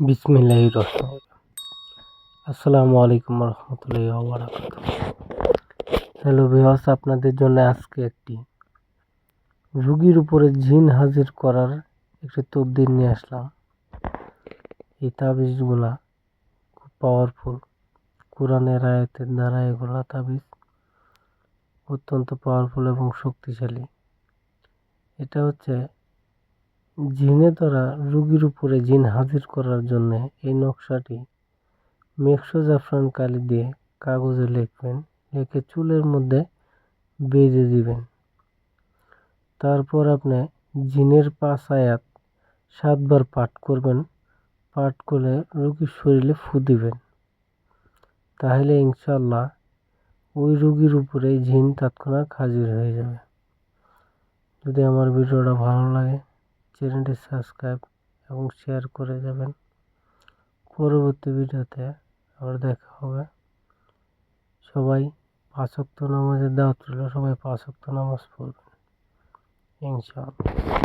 বিসমিল্লাহ রহমান আসসালামু আলাইকুম রহমতুল্লাহ বারাকাত হ্যালো ভিওয়াস আপনাদের জন্য আজকে একটি রুগীর উপরে জিন হাজির করার একটি তবদির নিয়ে আসলাম। এই তাবিজগুলা খুব পাওয়ারফুল কোরআনের আয়াতের দ্বারা এগুলা তাবিজ অত্যন্ত পাওয়ারফুল এবং শক্তিশালী। এটা হচ্ছে জিনে ধরা রুগীর উপরে জিন হাজির করার জন্য এই নকশাটি মেক্সো জাফরান কালি দিয়ে কাগজে লিখবেন, লিখে চুলের মধ্যে বেঁধে দিবেন। তারপর আপনি জিনের পাঁচ আয়াত সাতবার পাঠ করবেন, পাঠ করে রুগীর শরীরে ফু দিবেন। তাহলে ইনশাল্লাহ ওই রুগীর উপরে জিন তৎক্ষণাৎ হাজির হয়ে যাবে। যদি আমার ভিডিওটা ভালো লাগে চ্যানেলটি সাবস্ক্রাইব এবং শেয়ার করে যাবেন পরবর্তী ভিডিওতে আবার দেখা হবে। সবাই পাঁচক্ত নামাজের দাওয়াত রইল, সবাই পাঁচক্ত নামাজ পড়বেন। ইনশাআল্লাহ।